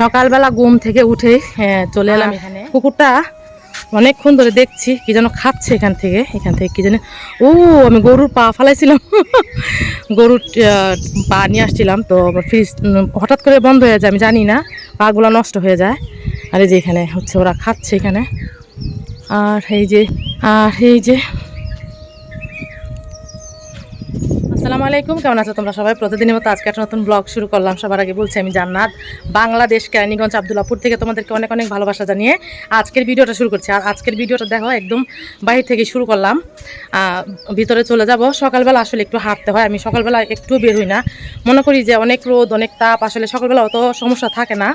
সকালবেলা ঘুম থেকে উঠে হ্যাঁ, চলে এলাম এখানে। কুকুরটা অনেকক্ষণ ধরে দেখছি কি যেন খাচ্ছে এখান থেকে এখান থেকে কি যেন ও আমি গরুর পা ফালাইছিলাম। গরুর পা নিয়ে আসছিলাম তো ফ্রিজ হঠাৎ করে বন্ধ হয়ে যায় আমি জানি না পাগুলো নষ্ট হয়ে যায়। আর এই যে এখানে হচ্ছে ওরা খাচ্ছে এখানে। আর এই যে আর এই যে আসসালামু আলাইকুম, কেমন আছো তোমরা সবাই? প্রতিদিনের মতো আজকে একটা নতুন ব্লগ শুরু করলাম। সবার আগে বলছি আমি জান্নাত, বাংলাদেশ কেরানীগঞ্জ আবদুল্লাপুর থেকে তোমাদেরকে অনেক অনেক ভালোবাসা জানিয়ে আজকের ভিডিওটা শুরু করছি। আর আজকের ভিডিওটা দেখো, একদম বাহির থেকে শুরু করলাম। ভিতরে চলে যাব। সকালবেলা আসলে একটু হাঁটতে হয়। আমি সকালবেলা একটু বের হই না। মনে করি যে অনেক রোদ, অনেক তাপ, আসলে সকালবেলা অত সমস্যা থাকে না।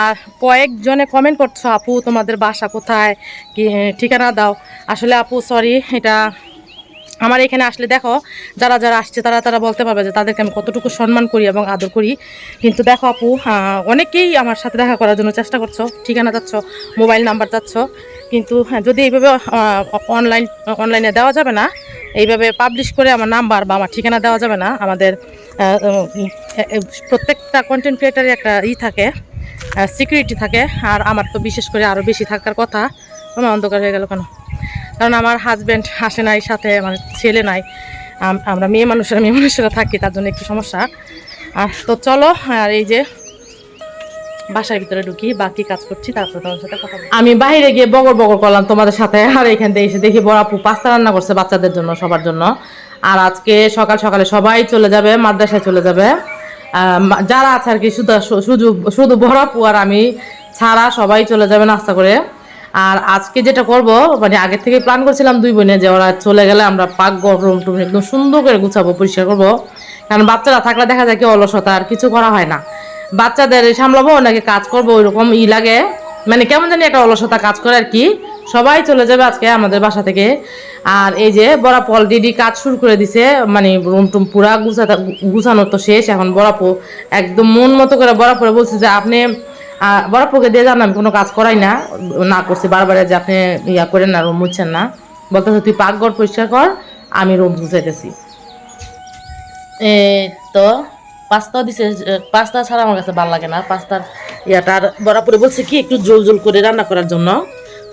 আর কয়েকজনে কমেন্ট করছ, আপু, তোমাদের বাসা কোথায়? কি, ঠিকানা দাও? আসলে আপু সরি এটা আমার এখানে আসলে দেখো, যারা যারা আসছে তারা তারা বলতে পারবে যে তাদেরকে আমি কতটুকু সম্মান করি এবং আদর করি। কিন্তু দেখো আপু অনেকেই আমার সাথে দেখা করার জন্য চেষ্টা করছ, ঠিকানা যাচ্ছ মোবাইল নাম্বার যাচ্ছ কিন্তু হ্যাঁ যদি এইভাবে অনলাইন অনলাইনে দেওয়া যাবে না, এইভাবে পাবলিশ করে আমার নাম্বার বা আমার ঠিকানা দেওয়া যাবে না, আমাদের প্রত্যেকটা কন্টেন্ট ক্রিয়েটারের একটা ই থাকে সিকিউরিটি থাকে। আর আমার তো বিশেষ করে আরও বেশি থাকার কথা, আমার অন্ধকার হয়ে গেল কেন? কারণ আমার হাজব্যান্ড আসে নাই, সাথে আমার ছেলে নাই। আমরা মেয়ে মানুষেরা মেয়ে মানুষেরা থাকি, তার জন্য একটু সমস্যা। আর তো চলো, আর এই যে বাসার ভিতরে ঢুকি, বাকি কাজ করছি, তারপর তোমার সাথে কথা আমি বাইরে গিয়ে বগর বগর করলাম তোমাদের সাথে, আর এখান থেকে এসে দেখি বড় আপু পাস্তা রান্না করছে বাচ্চাদের জন্য, সবার জন্য। আর আজকে সকাল সকালে সবাই চলে যাবে, মাদ্রাসায় চলে যাবে। যারা আছে আর কি শুধু শুধু বড় আপু আর আমি ছাড়া সবাই চলে যাবে নাস্তা করে। আর আজকে যেটা করব মানে আগে থেকে প্ল্যান করছিলাম দুই বোনে যে ওরা চলে গেলে আমরা পাক গরম টুম একদম সুন্দর করে গুছাবো, পরিষ্কার করব। কারণ বাচ্চারা থাকলে দেখা যায় কি অলসতা, আর কিছু করা হয় না। বাচ্চাদের সামলাবো নাকি কাজ করব, ওইরকম ই লাগে। মানে কেমন জানি একটা অলসতা কাজ করে আর কি। সবাই চলে যাবে আজকে আমাদের বাসা থেকে। আর এই যে বড়াপু অলরেডি কাজ শুরু করে দিছে মানে রুম টুম পুরা গুছাতে গুছানোর তো শেষ। এখন বড়াপু একদম মন মতো করে বড়াপুরে বলছে যে আপনি আহ, বড়াপুকে দিয়ে যান আমি কোনো কাজ করাই না। না করছি বারবার যে আপনি ইয়া করেন না রুম মুছছেন না। বলতেছে তুই পাকঘর পরিষ্কার কর আমি রুম গুছাইতেছি এই তো পাস্তা দিছে পাস্তা ছাড়া আমার কাছে ভালো লাগে না। পাস্তার ইয়াটা আর বরাবরে বলছে কি একটু জোল জোল করে রান্না করার জন্য।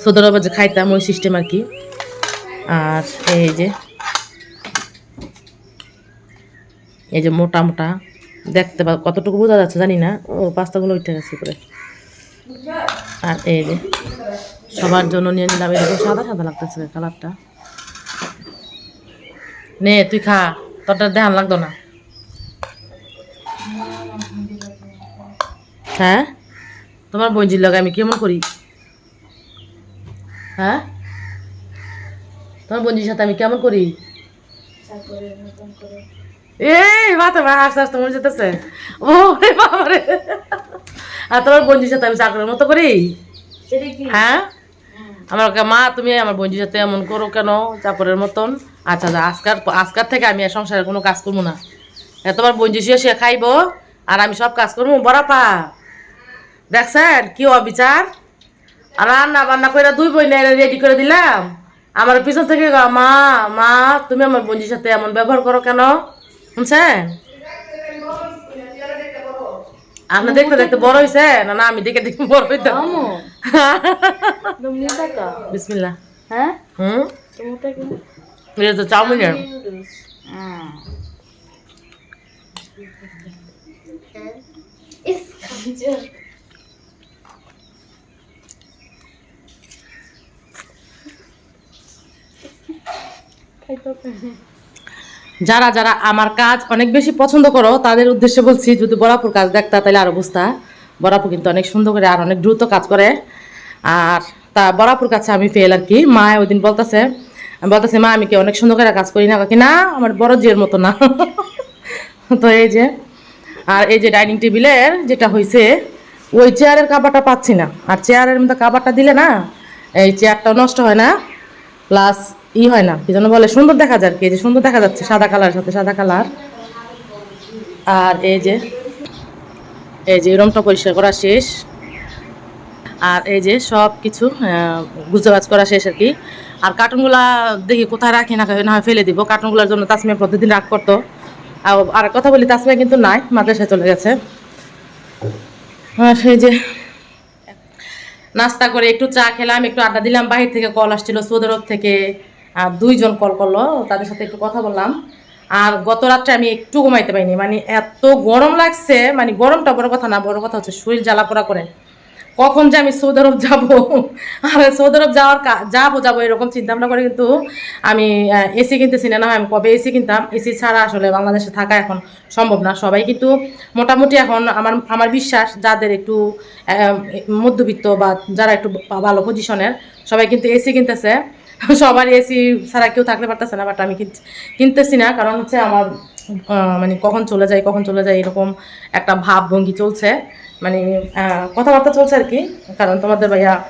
সৌদি আরবে যে খাইতাম ওই সিস্টেম আর কি। আর এই যে এই যে মোটা মোটা দেখতে কতটুকু বোঝা যাচ্ছে জানি না। ও পাস্তাগুলো উঠে গেছে করে আর এই যে সবার জন্য নিয়ে নিলাম এরকম সাদা সাদা লাগতেছে কালারটা। নে, তুই খা, তোরটা দেখান, লাগতো না। হ্যাঁ? তোমার বঞ্জির লাগে আমি কেমন করি? হ্যাঁ? তোমার বঞ্জির সাথে আমি কেমন করি? এই মাথা মা আস্তে আস্তে মনে যেতেছে। ও রে বাবা রে আর তোমার বঞ্জির সাথে আমি চাকরের মতো করি? হ্যাঁ? আমার ওকে, মা তুমি আমার বন্ধুর সাথে এমন করো কেন? চাপরের মতন। আচ্ছা আচ্ছা আজকার আজকার থেকে আমি সংসারের কোনো কাজ করব না। তোমার বন্ধু শুয়ে শুয়ে খাইবো আর আমি সব কাজ করব বরাপা দেখছেন কি অবিচার? আর রান্না বান্না করে দুই বই রেডি করে দিলাম। আমার পিছন থেকে মা মা তুমি আমার বন্ধুর সাথে এমন ব্যবহার করো কেন? শুনছেন? আপনি দেখতে দেখতে বড় হয়েছে না না আমি দেখে দেখে বড় হইতাম। বিসমিল্লাহ। হ্যাঁ? হুম? এটা তো চাউমিনের। ইস খাঞ্জার যারা যারা আমার কাজ অনেক বেশি পছন্দ করো, তাদের উদ্দেশ্যে বলছি, যদি বরাপুর কাজ দেখতা, তাহলে আরও বুঝতা বরাপুর কিন্তু অনেক সুন্দর করে আর অনেক দ্রুত কাজ করে। আর তা বরাপুর কাছে আমি ফেল আর কি। মা ওই দিন বলতেছে আমি বলতেছি, মা, আমি কি অনেক সুন্দর করে কাজ করি না? কি, না, আমার বড় জিয়ের মতো না। তো এই যে, আর এই যে ডাইনিং টেবিলের যেটা হয়েছে ওই চেয়ারের কাবারটা পাচ্ছি না। আর চেয়ারের মধ্যে কাবারটা দিলে না, এই চেয়ারটাও নষ্ট হয় না। প্লাস ই হয় না, কি যেন বলে, সুন্দর দেখা যায় আর কি যে সুন্দর দেখা যাচ্ছে, সাদা কালার, সাথে সাদা কালার। আর এই যে এই যে রুমটা পরিষ্কার করা শেষ। আর এই যে সব কিছু গুজবাজ করা শেষ আর কি। আর কার্টুনগুলা দেখি কোথায় রাখি না না হয় ফেলে দিব। কার্টুনগুলোর জন্য তাসমিয়া প্রতিদিন রাগ করতো। আর কথা বলি, তাসমিয়া কিন্তু নাই, মাদ্রাসায় চলে গেছে। আর সেই যে, নাস্তা করে একটু চা খেলাম, একটু আড্ডা দিলাম, বাহির থেকে কল আসছিল সৌদি আরব থেকে। আর দুইজন কল করল, তাদের সাথে একটু কথা বললাম। আর গত রাত্রে আমি একটু ঘুমাইতে পারিনি মানে এত গরম লাগছে মানে গরমটা বড় কথা না, বড় কথা হচ্ছে শরীর জ্বালা পোড়া করে। কখন যে আমি সৌদি আরব যাব, আর সৌদি আরব যাওয়ার যাব যাব এরকম চিন্তা ভাবনা করে কিন্তু আমি এসি কিনতেছি না না আমি কবে এসি কিনতাম। এসি ছাড়া আসলে বাংলাদেশে থাকা এখন সম্ভব না সবাই, কিন্তু মোটামুটি এখন আমার আমার বিশ্বাস যাদের একটু মধ্যবিত্ত বা যারা একটু ভালো পজিশনের সবাই কিন্তু এসি কিনতেছে। সবার এসি ছাড়া কেউ থাকতে পারতেছে না বাট আমি কিন- কিনতেছি না, কারণ হচ্ছে আমার মানে কখন চলে যায়, কখন চলে যায় এরকম একটা ভাব ভঙ্গি চলছে। মানে কথাবার্তা চলছে আর কি, কারণ তোমাদের ভাইয়া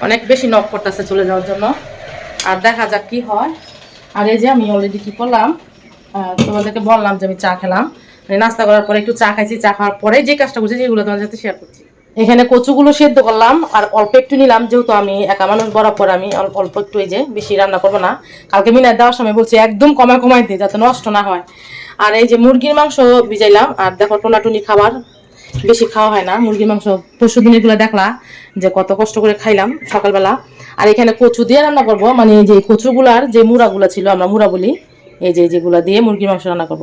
অনেক বেশি নক করতেছে চলে যাওয়ার জন্য। আর দেখা যাক কি হয়। আর এই যে আমি অলরেডি কি করলাম তোমাদেরকে বললাম যে আমি চা খেলাম। মানে নাস্তা করার পরে একটু চা খাইছি, চা খাওয়ার পরে যে কাজটা বুঝেছি এগুলো তোমাদের সাথে শেয়ার করছি। এখানে কচুগুলো সেদ্ধ করলাম আর অল্প একটু নিলাম, যেহেতু আমি একা মানুষ, বরাবর আমি অল্প একটু এই যে বেশি রান্না করব না। কালকে মিনায় দেওয়ার সময় বলছি একদম কমায় কমাই দিয়ে যাতে নষ্ট না হয়। আর এই যে মুরগির মাংস ভিজাইলাম, আর দেখো টোনাটুনি খাবার বেশি খাওয়া হয় না। মুরগির মাংস পরশু দিন এগুলো দেখলা, যে কত কষ্ট করে খাইলাম সকালবেলা। আর এখানে কচু দিয়ে রান্না করব মানে যে কচুগুলার যে মুড়াগুলো ছিল, আমরা মুড়া বলি, এই যে যেগুলো দিয়ে মুরগির মাংস রান্না করব।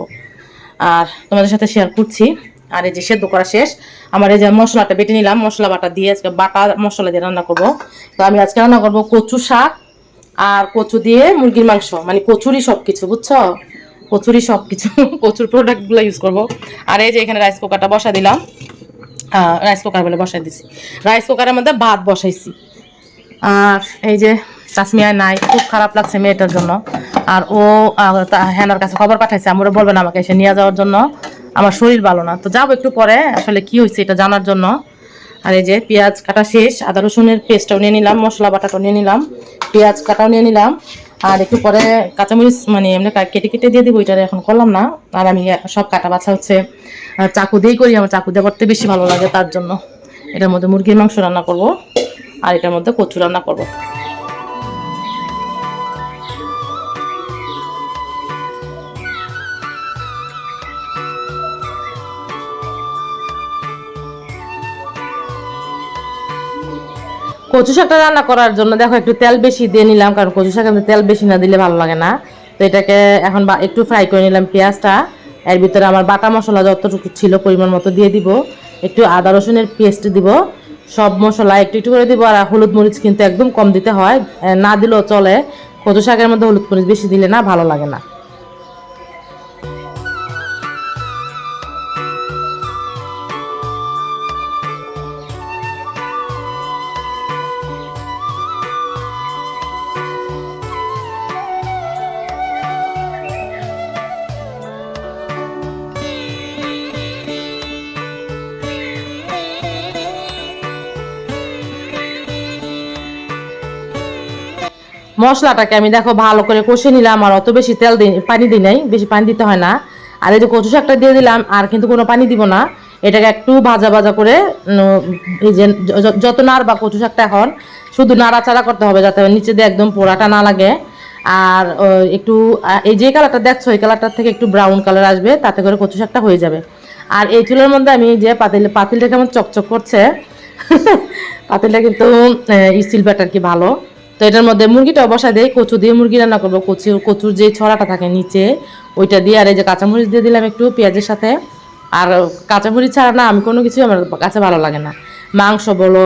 আর তোমাদের সাথে শেয়ার করছি। আর এই যে সেদ্ধ করা শেষ, আমার এই যে মশলাটা বেটে নিলাম, মশলা বাটা দিয়ে আজকে বাটা মশলা দিয়ে রান্না করব। তো আমি আজকে রান্না করব কচু শাক আর কচু দিয়ে মুরগির মাংস মানে কচুরি সব কিছু বুঝছ? কচুরি সব কিছু কচুর প্রোডাক্টগুলো ইউজ করব। আর এই যে এখানে রাইস কুকারটা বসা দিলাম। রাইস কুকার বলে বসাই দিছি। রাইস কুকারের মধ্যে ভাত বসাইছি। আর এই যে চাশমিয়া নাই, খুব খারাপ লাগছে মেয়েটার জন্য। আর ও হ্যানার কাছে খবর পাঠাইছে আমরা বলবেন আমাকে এসে নিয়ে যাওয়ার জন্য। আমার শরীর ভালো না। তো যাব একটু পরে, আসলে কি হয়েছে এটা জানার জন্য। আর এই যে পেঁয়াজ কাটা শেষ, আদা রসুনের পেস্টটাও নিয়ে নিলাম, মশলা বাটাটাও নিয়ে নিলাম, পেঁয়াজ কাটাও নিয়ে নিলাম। আর একটু পরে কাঁচামরিচ মানে এমনি কেটে কেটে দিয়ে দিব এটা এখন করলাম না। আর আমি সব কাটা বাছা হচ্ছে চাকু দিয়েই করি, আমার চাকু দিয়ে করতে বেশি ভালো লাগে তার জন্য। এটার মধ্যে মুরগির মাংস রান্না করব, আর এটার মধ্যে কচু রান্না করব। কচু শাকটা রান্না করার জন্য দেখো একটু তেল বেশি দিয়ে নিলাম, কারণ কচু মধ্যে তেল বেশি না দিলে ভালো লাগে না। তো এটাকে এখন একটু ফ্রাই করে নিলাম পেঁয়াজটা। এর ভিতরে আমার বাটা মশলা যতটুকু ছিল পরিমাণ মতো দিয়ে দিব। একটু আদা রসুনের পেস্ট দিব। সব মশলা একটু একটু করে দিব আর হলুদ মরিচ কিন্তু একদম কম দিতে হয়। না দিলেও চলে। কচু শাকের মধ্যে হলুদ মরিচ বেশি দিলে না ভালো লাগে না। মশলাটাকে আমি দেখো ভালো করে কষে নিলাম আর অত বেশি তেল দিই পানি দিই নাই, বেশি পানি দিতে হয় না। আর এই যে কচু শাকটা দিয়ে দিলাম, আর কিন্তু কোনো পানি দিব না। এটাকে একটু ভাজা ভাজা করে এই যে যত নাড় বা কচু শাকটা এখন, শুধু নাড়াচাড়া করতে হবে যাতে নিচে দিয়ে একদম পোড়াটা না লাগে। আর একটু এই যে কালারটা দেখছ, এই কালারটার থেকে একটু ব্রাউন কালার আসবে, তাতে করে কচু শাকটা হয়ে যাবে। আর এই চুলের মধ্যে আমি যে পাতিল, পাতিলটা কেমন চকচক করছে, পাতিলটা কিন্তু স্টিল ব্যাটার কি ভালো। তো এটার মধ্যে মুরগিটাও বসা দিয়ে কচু দিয়ে মুরগি রান্না করব। কচু, কচুর যে ছড়াটা থাকে নিচে, ওইটা দিয়ে আর এই যে কাঁচামরিচ দিয়ে দিলাম একটু পেঁয়াজের সাথে। আর কাঁচামরিচ ছাড়া না, আমি কোনো কিছু আমার কাছে ভালো লাগে না। মাংস বলো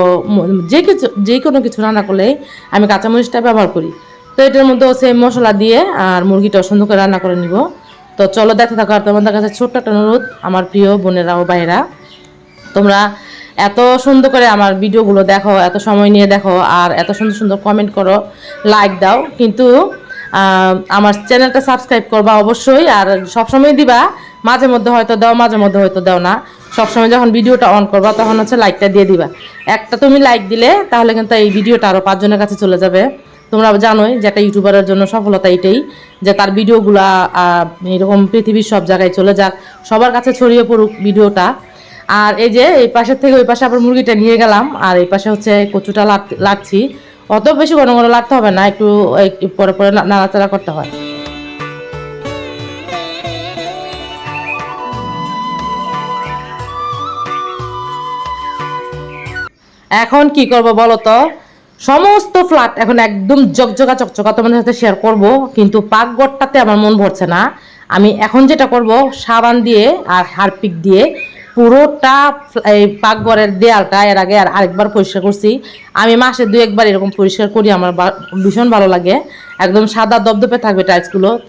যে কিছু, যে কোনো কিছু রান্না করলে আমি কাঁচামরিচটা ব্যবহার করি। তো এটার মধ্যে সেম মশলা দিয়ে আর মুরগিটাও সুন্দর করে রান্না করে নিব। তো চলো দেখতে থাকো, আর তোমাদের কাছে ছোট্ট একটা অনুরোধ, আমার প্রিয় বোনেরা ও ভাইয়েরা, তোমরা এত সুন্দর করে আমার ভিডিওগুলো দেখো, এত সময় নিয়ে দেখো, আর এত সুন্দর সুন্দর কমেন্ট করো লাইক দাও। কিন্তু আমার চ্যানেলটা সাবস্ক্রাইব করবা অবশ্যই, আর সবসময় দিবা, মাঝে মধ্যে হয়তো দাও, মাঝে মধ্যে হয়তো দাও না। সবসময় যখন ভিডিওটা অন করবা, তখন হচ্ছে লাইকটা দিয়ে দিবা। একটা তুমি লাইক দিলে, তাহলে কিন্তু এই ভিডিওটা আরও পাঁচজনের কাছে চলে যাবে। তোমরা জানোই যে একটা ইউটিউবারের জন্য সফলতা এটাই, যে তার ভিডিওগুলা এরকম পৃথিবীর সব জায়গায় চলে যাক, সবার কাছে ছড়িয়ে পড়ুক ভিডিওটা। আর এই যে, এই পাশের থেকে ওই পাশে আবার মুরগিটা নিয়ে গেলাম, আর এই পাশে হচ্ছে কচুটা লাগছি। অত বেশি ঘন ঘন লাটতে হবে না, একটু পরে পরে নাড়াচাড়া করতে হয়। এখন কি করব বলো তো? সমস্ত ফ্ল্যাট এখন একদম জকজকা চকচকা তোমাদের সাথে শেয়ার করব, কিন্তু পাকঘরটাতে আমার মন ভরছে না। আমি এখন যেটা করব, সাবান দিয়ে আর হারপিক দিয়ে পুরোটা এই পাকঘরের দেয়ালটা এর আগে আর আরেকবার পরিষ্কার করছি। আমি মাসে দু একবার এরকম পরিষ্কার করি, আমার ভীষণ ভালো লাগে। একদম সাদা দপদপে থাকবে টাইলসগুলো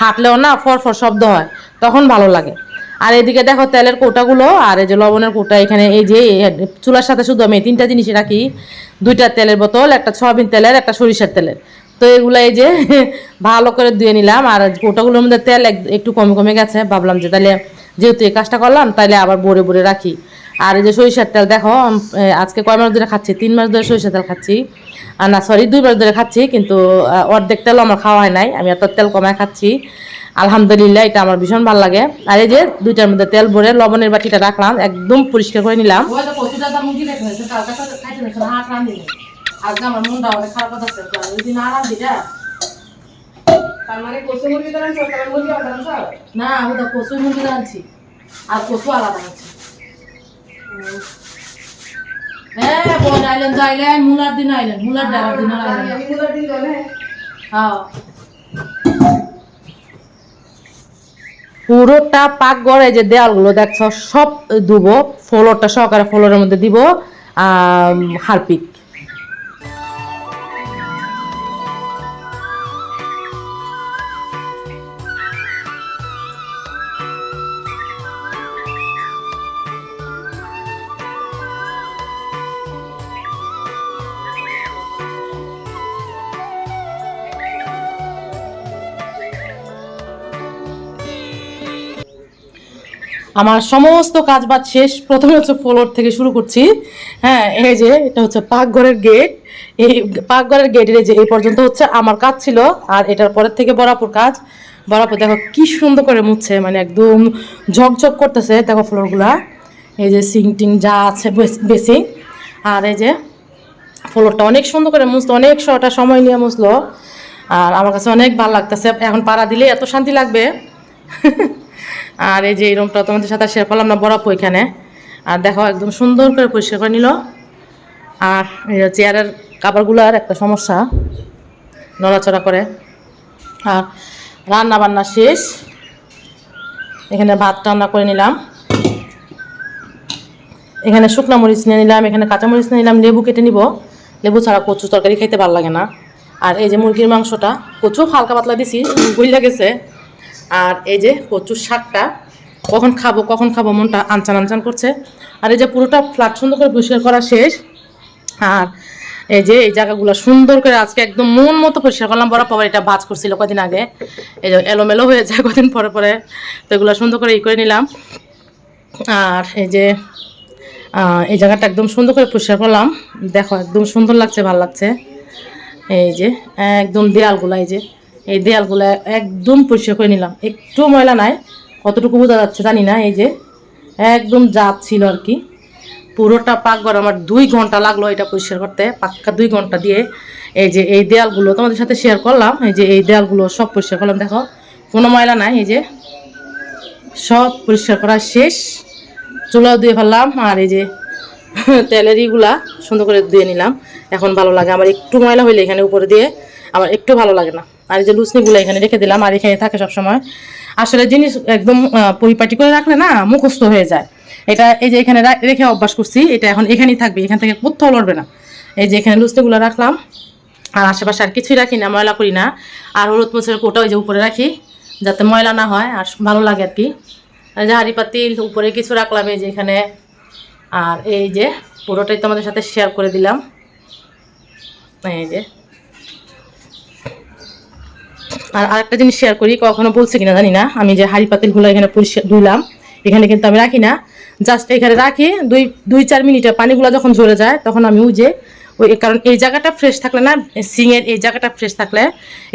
হাঁটলেও না ফর ফর শব্দ হয়, তখন ভালো লাগে। আর এদিকে দেখো তেলের কোটাগুলো, আর এই যে লবণের কোটা এখানে, এই যে চুলার সাথে শুধু আমি তিনটা জিনিস রাখি। দুইটা তেলের বোতল, একটা সয়াবিন তেলের, একটা সরিষার তেলের। তো এগুলো এই যে ভালো করে ধুয়ে নিলাম, আর কোটাগুলোর মধ্যে তেল এক- একটু কমে কমে গেছে। ভাবলাম যে তাহলে যেহেতু এই কাজটা করলাম, তাইলে আবার ভরে ভরে রাখি। আর এই যে সরিষার তেল, দেখো আজকে কয় মাস ধরে খাচ্ছি? তিন মাস ধরে সরিষার তেল খাচ্ছি। আর না সরি দুই মাস ধরে খাচ্ছি, কিন্তু অর্ধেক তেল আমার খাওয়া হয় নাই। আমি এত তেল কমায় খাচ্ছি। আলহামদুলিল্লাহ, এটা আমার ভীষণ ভালো লাগে। আর এই যে দুইটার মধ্যে তেল ভরে লবণের বাটিটা রাখলাম, একদম পরিষ্কার করে নিলাম। তার মানে কচু মুরগি তো মুরগি না ওটা কচু মুরগি আনছি। আর কচু আলাদা আনছি হ্যাঁ বোন আইলেন তো মুলার দিন আইলেন মুলার ডালার দিন আইলেন মুলার দিন জলে। হ্যাঁ। পুরোটা পাক গড়ে যে দেয়ালগুলো দেখছ সব দুবো ফ্লোরটা সহকারে ফ্লোরের মধ্যে দিব আম, হারপিক। আমার সমস্ত কাজ বাজ শেষ। প্রথমে হচ্ছে ফ্লোর থেকে শুরু করছি। হ্যাঁ এই যে এটা হচ্ছে পাকঘরের গেট এই পাকঘরের গেটের যে এই পর্যন্ত হচ্ছে আমার কাজ ছিল, আর এটার পরের থেকে বরাপুর কাজ। বরাপুর দেখো কি সুন্দর করে মুছছে মানে একদম ঝকঝক করতেছে দেখো ফ্লোরগুলা এই যে সিং টিং যা আছে বেসিং আর এই যে ফ্লোরটা অনেক সুন্দর করে মুছলো, অনেক শটা সময় নিয়ে মুছলো। আর আমার কাছে অনেক ভালো লাগতেছে। এখন পাড়া দিলে এত শান্তি লাগবে। আর এই যে এই রুমটা তোমাদের সাথে শেয়ার করলাম না বরাবর এখানে। আর দেখো, একদম সুন্দর করে পরিষ্কার করে নিল। আর চেয়ারের কাপড়গুলোর একটা সমস্যা, নড়াচড়া করে। আর রান্না বান্না শেষ। এখানে ভাত রান্না করে নিলাম। এখানে শুকনা মরিচ নিয়ে নিলাম, এখানে কাঁচা মরিচ নিয়ে নিলাম, লেবু কেটে নিব। লেবু ছাড়া কচু তরকারি খাইতে ভালো লাগে না। আর এই যে মুরগির মাংসটা, কচু হালকা পাতলা দিছি গইলা গেছে। আর এই যে কচুর শাকটা, কখন খাব কখন খাব মনটা আনচান আনচান করছে। আর এই যে পুরোটা ফ্ল্যাট সুন্দর করে পরিষ্কার করা শেষ। আর এই যে এই জায়গাগুলো সুন্দর করে আজকে একদম মন মতো পরিষ্কার করলাম। বড় পাবার এটা ভাজ করছিল কদিন আগে। এই যে এলোমেলো হয়ে যায় কদিন পরে পরে। তো এগুলো সুন্দর করে ই করে নিলাম। আর এই যে এই জায়গাটা একদম সুন্দর করে পরিষ্কার করলাম। দেখো, একদম সুন্দর লাগছে, ভালো লাগছে। এই যে, একদম দেয়ালগুলা এই যে। এই দেয়ালগুলা একদম পরিষ্কার করে নিলাম। একটু ময়লা নাই, কতটুকু বোঝা যাচ্ছে জানি না, এই যে একদম জাত ছিল আর কি। পুরোটা পাকঘর আমার দুই ঘণ্টা লাগল এটা পরিষ্কার করতে, পাক্কা দুই ঘণ্টা দিয়ে এই যে এই দেয়ালগুলো তোমাদের সাথে শেয়ার করলাম, এই যে এই দেয়ালগুলো সব পরিষ্কার করলাম, দেখো, কোনো ময়লা নাই, এই যে সব পরিষ্কার করা শেষ। চুলাও দিয়ে ফেললাম আর এই যে তেলের ইগুলা সুন্দর করে ধুয়ে নিলাম। এখন ভালো লাগে, আমার একটু ময়লা হইলে এখানে উপরে দিয়ে আমার একটু ভালো লাগে না। আর এই যে লুচনিগুলো এখানে রেখে দিলাম, আর এখানে থাকে সবসময়। আসলে জিনিস একদম পরিপাটি করে রাখলে না মুখস্থ হয়ে যায়। এটা এই যে এখানে রেখে অভ্যাস করছি, এটা এখন এখানেই থাকবে, এখান থেকে কোথাও লড়বে না। এই যে এখানে লুচনিগুলো রাখলাম, আর আশেপাশে আর কিছুই রাখি না, ময়লা করি না। আর হলুদ মোচের কোটা ওই যে উপরে রাখি, যাতে ময়লা না হয়, আর ভালো লাগে আর কি। হাঁড়ি পাতিল উপরে কিছু রাখলাম, এই যে এখানে। আর এই যে পুরোটাই তোমাদের সাথে শেয়ার করে দিলাম। এই যে। আর আরেকটা জিনিস শেয়ার করি, কখনো বলছি কিনা জানি না। আমি যে হাঁড়ি পাতিলগুলো এখানে পরিষ্কার ধুইলাম, এখানে কিন্তু আমি রাখি না। জাস্ট এখানে রাখি, দুই দুই, চার মিনিটে পানিগুলো যখন ঝরে যায়, তখন আমি উজে ওই, কারণ এই জায়গাটা ফ্রেশ থাকলে না, সিংয়ের এই জায়গাটা ফ্রেশ থাকলে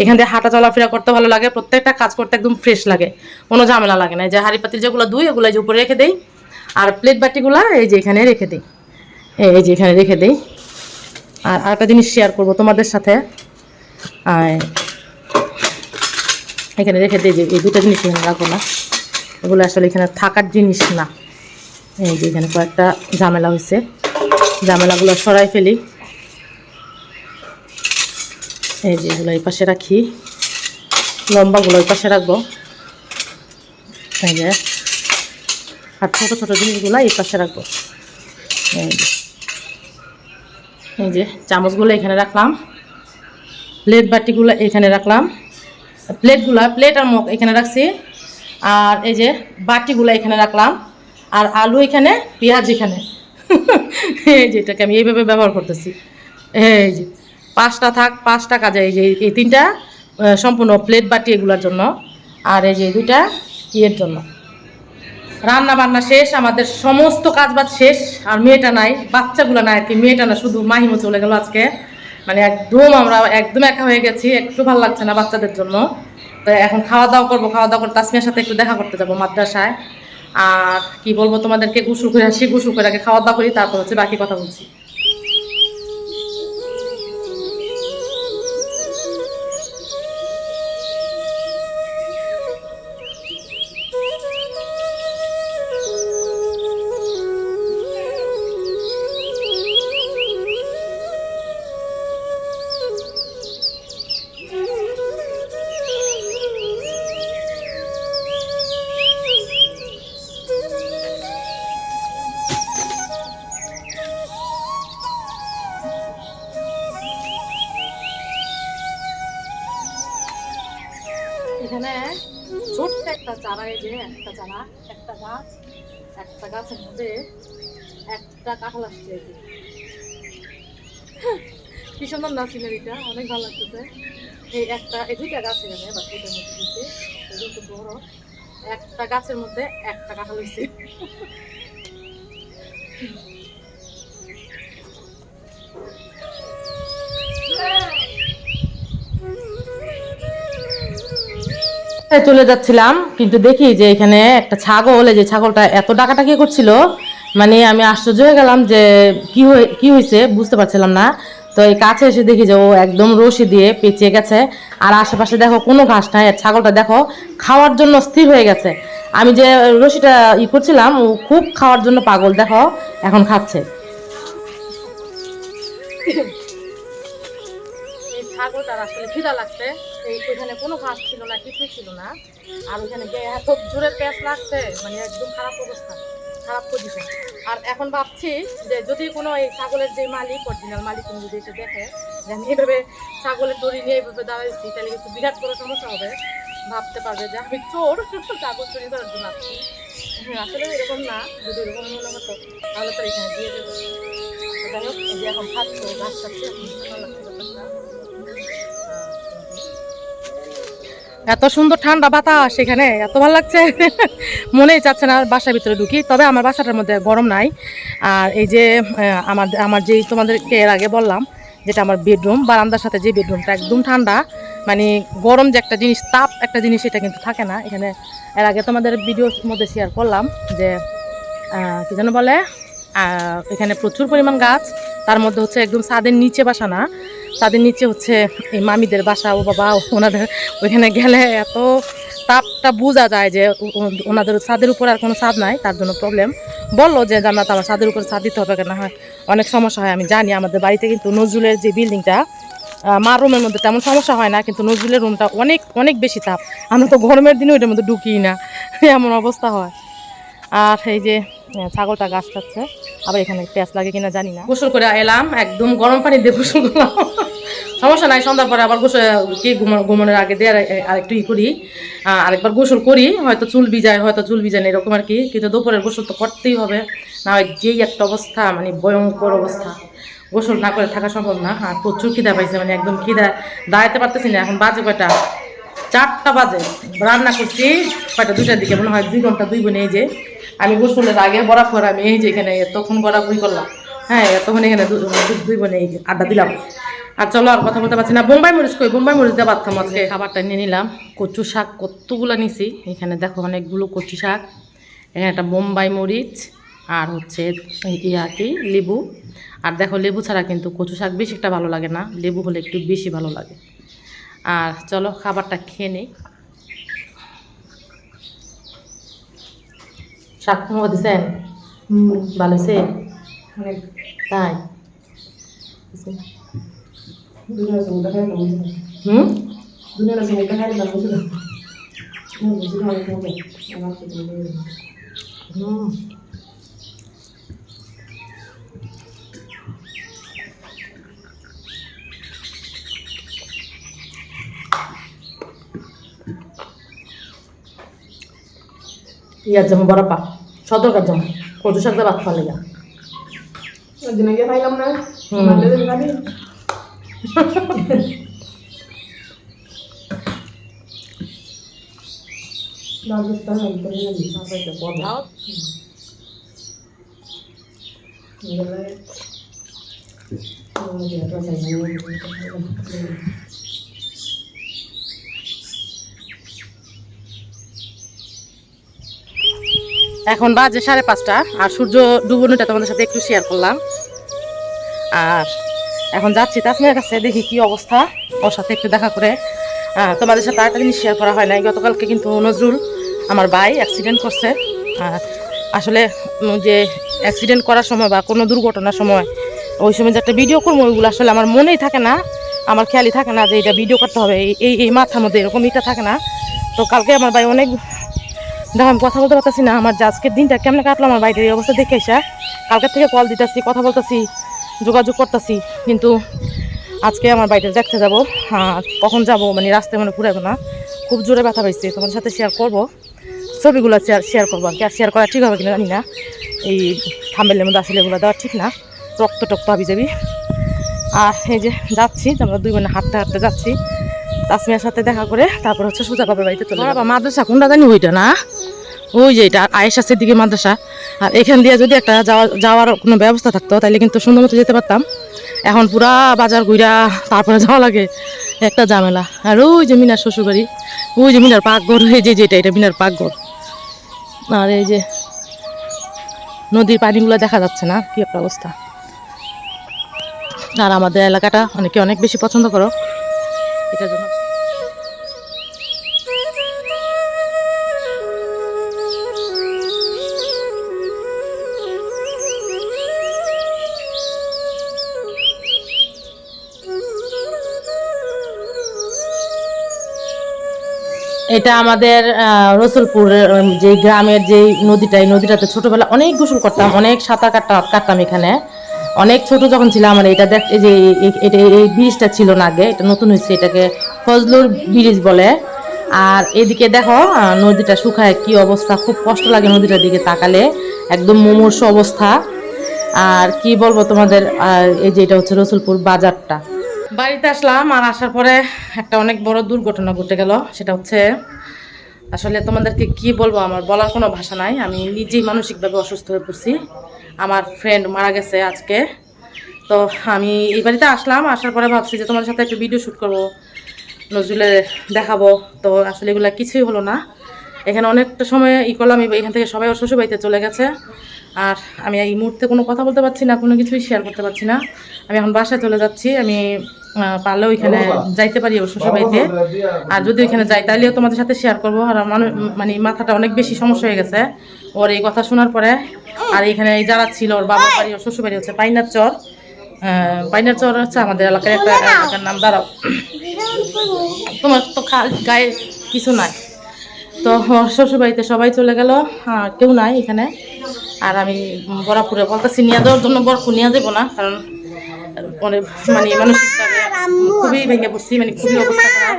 এখান থেকে হাঁটা চলাফেরা করতে ভালো লাগে, প্রত্যেকটা কাজ করতে একদম ফ্রেশ লাগে। কোনো ঝামেলা লাগে না। যে হাড়ি পাতিল যেগুলো দুই ওগুলো যে উপরে রেখে দেই, আর প্লেট বাটিগুলো এই যে এখানে রেখে দিই। এই যে এখানে রেখে দিই। আর আরেকটা জিনিস শেয়ার করব তোমাদের সাথে। এখানে রেখে দিই যে এই দুটো জিনিস এখানে রাখব না। এগুলো আসলে এখানে থাকার জিনিস না। এই যে এখানে কয়েকটা ঝামেলা হয়েছে। ঝামেলাগুলো সরাই ফেলি। এই যে এগুলো এই পাশে রাখি। লম্বাগুলো এই পাশে রাখব। এই যে, আর ছোটো ছোটো জিনিসগুলো এই পাশে রাখব। এই যে এই যে, চামচগুলো এখানে রাখলাম। প্লেট বাটিগুলো এখানে রাখলাম। প্লেটগুলো, প্লেট আর মুখ এখানে রাখছি। আর এই যে বাটিগুলো এখানে রাখলাম। আর আলু এখানে, পেঁয়াজ এখানে। এই যে এটাকে আমি এইভাবে ব্যবহার করতেছি। এই যে, পাঁচটা থাক, পাঁচটা কাজে এই যে এই তিনটা সম্পূর্ণ প্লেট বাটি এগুলোর জন্য। আর এই যে দুইটা ইয়ের জন্য। রান্না বান্না শেষ, আমাদের সমস্ত কাজ বাজ শেষ। আর মেয়েটা নাই, বাচ্চাগুলো নাই আর কি, মেয়েটা না, শুধু মাহিমো চলে গেল আজকে। মানে একদম আমরা একদম একা হয়ে গেছি, একটু ভালো লাগছে না বাচ্চাদের জন্য। তো এখন খাওয়া দাওয়া করব খাওয়া দাওয়া করে তাসমিয়ার সাথে একটু দেখা করতে যাব মাদ্রাসায়। আর কি বলব তোমাদেরকে, গোসল করে আসি, গোসল করে আগে খাওয়া দাওয়া করি, তারপর হচ্ছে বাকি কথা বলছি। এখানে ছোট্ট একটা চারা, এই যে একটা চারা, একটা গাছ, একটা গাছের মধ্যে একটা কাঁঠাল আসছে। কি সুন্দর না সিনারিটা অনেক ভালো লাগতেছে। এই একটা, এই দুইটা গাছ এখানে বা দুইটার মধ্যে দিচ্ছে এগুলো বড়। একটা গাছের মধ্যে একটা কাঁঠাল হয়েছে চলে যাচ্ছিলাম, কিন্তু দেখি যে এখানে একটা ছাগল যে ছাগলটা এত ডাকাটাকি করছিল মানে আমি আশ্চর্য হয়ে গেলাম যে কি হয়ে, কি হয়েছে বুঝতে পারছিলাম না। তো এই কাছে এসে দেখি যে ও একদম রশি দিয়ে পেঁচিয়ে গেছে। আর আশেপাশে দেখো কোনো ঘাস নাই, আর ছাগলটা দেখো খাওয়ার জন্য স্থির হয়ে গেছে। আমি যে রশিটা ই করছিলাম, ও খুব খাওয়ার জন্য পাগল, দেখো, এখন খাচ্ছে। এই ছাগলটার আসলে খিদা লাগছে। এই ওইখানে কোনো ঘাস ছিল না কিছুই ছিল না। আর ওইখানে গিয়ে এত জোরে প্যাঁচ লাগছে মানে একদম খারাপ অবস্থা খারাপ পজিশন আর এখন ভাবছি যে যদি কোনো এই ছাগলের যে মালিক অরিজিনাল মালিক উনি যদি এসে দেখে যে আমি এইভাবে ছাগলের দড়ি নিয়ে এইভাবে দাঁড়াইছি তাহলে কিন্তু বিরাট বড় সমস্যা হবে। ভাবতে পারবে যে আমি চোর ছাগল চুরি করার জন্য হ্যাঁ, আসলে এরকম না যদি এরকম মনে হতো তাহলে তো এখানে দিয়ে দেবো। যাই হোক এখন খাচ্ছে ঘাস খাচ্ছে এত সুন্দর ঠান্ডা বাতাস এখানে, এত ভালো লাগছে। মনেই চাচ্ছে না বাসার ভিতরে ঢুকি, তবে আমার বাসাটার মধ্যে গরম নাই। আর এই যে আমার আমার যেই তোমাদেরকে এর আগে বললাম, যেটা আমার বেডরুম, বারান্দার সাথে যে বেডরুমটা একদম ঠান্ডা মানে গরম যে একটা জিনিস, তাপ একটা জিনিস, এটা কিন্তু থাকে না। এখানে এর আগে তোমাদের ভিডিওর মধ্যে শেয়ার করলাম যে কি যেন বলে এখানে প্রচুর পরিমাণ গাছ, তার মধ্যে হচ্ছে একদম ছাদের নিচে বাসা না ছাদের নিচে হচ্ছে এই মামিদের বাসা, ও বাবা, ওনাদের ওইখানে গেলে এত তাপটা বোঝা যায় যে ওনাদের ছাদের উপর আর কোনো ছাদ নাই, তার জন্য প্রবলেম বলল যে জান্নাত আমার ছাদের উপর ছাদ দিতে হবে কেন? হয় অনেক সমস্যা হয়, আমি জানি আমাদের বাড়িতে কিন্তু নজরুলের যে বিল্ডিংটা মার রুমের মধ্যে তেমন সমস্যা হয় না, কিন্তু নজরুলের রুমটা অনেক অনেক বেশি তাপ। আমরা তো গরমের দিনে ওইটার মধ্যে ঢুকিই না, এমন অবস্থা হয়। আর এই যে ছাগলটা গাছ খাচ্ছে আবার এখানে পেঁয়াজ লাগে কিনা জানি না। গোসল করে এলাম, একদম গরম পানি দিয়ে গোসল করলাম। সমস্যা নাই, সন্ধ্যার পরে আবার গোসল, কি ঘুমা- ঘুমানোর আগে দিয়ে আর- আরেকটু ই করি। আরেকবার গোসল করি, হয়তো চুল ভিজায়, হয়তো চুল ভিজায় না, এরকম আর কি। কিন্তু দুপুরের গোসল তো করতেই হবে। না হয় যেই একটা অবস্থা মানে ভয়ঙ্কর অবস্থা। গোসল না করে থাকা সম্ভব না। আর প্রচুর খিদা পাইছে মানে একদম খিদা দাঁড়াতে পারতেছি না। এখন বাজে কয়টা? চারটা বাজে। রান্না করছি, কয়টা? দুইটার দিকে, মনে হয় দুই ঘণ্টা দুই বোনে এই যে আমি গোসলের আগে বরাবর আমি এই যে এখানে এতক্ষণ বরাবরই করলাম। হ্যাঁ এতক্ষণ এখানে দুই বোনে আড্ডা দিলাম। আর চলো আর কথা বলতে পারছি না। বোম্বাই মরিচ কই? বোম্বাই মরিচ দিয়ে পারতাম আজকে। খাবারটা নিয়ে নিলাম। কচু শাক কতগুলো নিছি? এখানে দেখো অনেকগুলো কচু শাক। এখানে একটা বোম্বাই মরিচ আর হচ্ছে ইয়া কি? লেবু। আর দেখো লেবু ছাড়া কিন্তু কচু শাক বেশি একটা ভালো লাগে না। লেবু হলে একটু বেশি ভালো লাগে। আর চলো খাবারটা খেয়ে নেই। শাক তোমাকে দিছেন ভালো হয়েছে অনেক তাই। হুম? দুনিয়ার ইয়ার যেমন বড় পা। সতর্কার যেমন কচু শাক দিয়ে ভাত খাওয়া লেগে একদিন আগে খাইলাম না দিন খাবি রাজস্থান একদম নাবি সাপাইতে পড়া এখন বাজে সাড়ে পাঁচটা, আর সূর্য ডুবনোটা তোমাদের সাথে একটু শেয়ার করলাম। আর এখন যাচ্ছি তাসমিয়ার কাছে, দেখি কি অবস্থা, ওর সাথে একটু দেখা করে। তোমাদের সাথে আরেকটা জিনিস শেয়ার করা হয় নাই। গতকালকে কিন্তু নজরুল আমার ভাই অ্যাক্সিডেন্ট করছে। আসলে যে অ্যাক্সিডেন্ট করার সময় বা কোনো দুর্ঘটনার সময়, ওই সময় যে একটা ভিডিও করব, ওইগুলো আসলে আমার মনেই থাকে না। আমার খেয়ালই থাকে না যে এটা ভিডিও করতে হবে। এই- এই এই মাথার মধ্যে এরকম এটা থাকে না। তো কালকে আমার ভাই অনেক দেখো, আমি কথা বলতে পারতেছি না, আমার যে আজকের দিনটা কেমনে কাটলো আমার বাইরের এই অবস্থা দেখে এসে। কালকের থেকে কল দিতেছি, কথা বলতেছি, যোগাযোগ করতেছি, কিন্তু আজকে আমার বাড়িতে দেখতে যাব কখন যাব মানে রাস্তায় মানে ঘুরাবো না। খুব জোরে ব্যথা পাইছি, তোমাদের সাথে শেয়ার করব। ছবিগুলো শেয়ার শেয়ার করব আর কি, আর শেয়ার করা ঠিক হবে কিনা জানি না। এই থাম্বেলের মধ্যে আসলে এগুলো দেওয়া ঠিক না, রক্ত টক্ত হাবি যাবি আর এই যে যাচ্ছি আমরা দুই বোনে হাঁটতে হাঁটতে যাচ্ছি। তাসমিয়ার সাথে দেখা করে তারপর হচ্ছে সোজা বাবার বাড়িতে চলে যাব মাদ্রাসা কোনটা জানি? ওইটা না। ওই যে এটা আয়েশাসের দিকে মাদ্রাসা। আর এখান দিয়ে যদি একটা যাওয়া যাওয়ার কোনো ব্যবস্থা থাকতো তাহলে কিন্তু সুন্দর মতো যেতে পারতাম। এখন পুরা বাজার ঘুরা তারপরে যাওয়া লাগে। একটা ঝামেলা। আর ওই যে মিনার শ্বশুরবাড়ি ওই যে মিনার পাকঘর এই যে যেটা এটা মিনার পাকঘর। আর এই যে নদীর পানিগুলো দেখা যাচ্ছে না কি একটা অবস্থা। আর আমাদের এলাকাটা অনেকে অনেক বেশি পছন্দ করো। এটার জন্য এটা আমাদের আহ, রসুলপুরের যে গ্রামের যে নদীটা এই নদীটাতে ছোটবেলা অনেক গোসল করতাম অনেক সাঁতার কাটতাম কাটতাম এখানে। অনেক ছোট যখন ছিলাম আমার এটা দেখ যে এটা এই ব্রিজটা ছিল না আগে এটা নতুন হয়েছে এটাকে ফজলুর ব্রিজ বলে। আর এদিকে দেখো নদীটা শুকায় কি অবস্থা খুব কষ্ট লাগে নদীটার দিকে তাকালে একদম মুমূর্ষ অবস্থা। আর কি বলব তোমাদের এই যে এটা হচ্ছে রসুলপুর বাজারটা। বাড়িতে আসলাম আর আসার পরে একটা অনেক বড় দুর্ঘটনা ঘটে গেল। সেটা হচ্ছে, আসলে তোমাদেরকে কি বলব, আমার বলার কোনো ভাষা নাই। আমি নিজেই মানসিকভাবে অসুস্থ হয়ে পড়ছি। আমার ফ্রেন্ড মারা গেছে আজকে। তো আমি এই বাড়িতে আসলাম, আসার পরে ভাবছি যে তোমাদের সাথে একটু ভিডিও শ্যুট করব, নজরুলে দেখাবো। তো আসলে এগুলো কিছুই হলো না। এখানে অনেকটা সময় ই করলাম এখান থেকে সবাই শ্বশুর বাড়িতে চলে গেছে। আর আমি এই মুহূর্তে কোনো কথা বলতে পারছি না, কোনো কিছুই শেয়ার করতে পারছি না। আমি এখন বাসায় চলে যাচ্ছি। আমি পারলে ওইখানে যাইতে পারি ওর শ্বশুর বাড়িতে আর যদি ওইখানে যাই তাহলেও তোমাদের সাথে শেয়ার করব। আর আমার মানে মাথাটা অনেক বেশি সমস্যা হয়ে গেছে। ওর এই কথা শোনার পরে আর এখানে এই যারা ছিল ওর বাবার বাড়ি ওর শ্বশুর বাড়ি হচ্ছে পাইনার চর পাইনার চর হচ্ছে আমাদের এলাকার একটা এলাকার নাম দাঁড়াও। তোমার তো খা গায়ে কিছু নাই। তো ওর শ্বশুরবাড়িতে সবাই চলে গেল। কেউ নাই এখানে। আর আমি বরাপুরে বলতেছি নিয়ে যাওয়ার জন্য বরফু নিয়ে যাব না কারণ অনেক মানে মানসিকভাবে খুবই ভেঙে পড়ছি মানে খুবই অবস্থা খারাপ।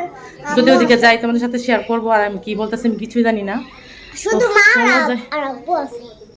যদি ওদিকে যাই তোমাদের সাথে শেয়ার করব আর আমি কি বলতেছি আমি কিছুই জানি না। শুধু মা। আর আব্বু আছে।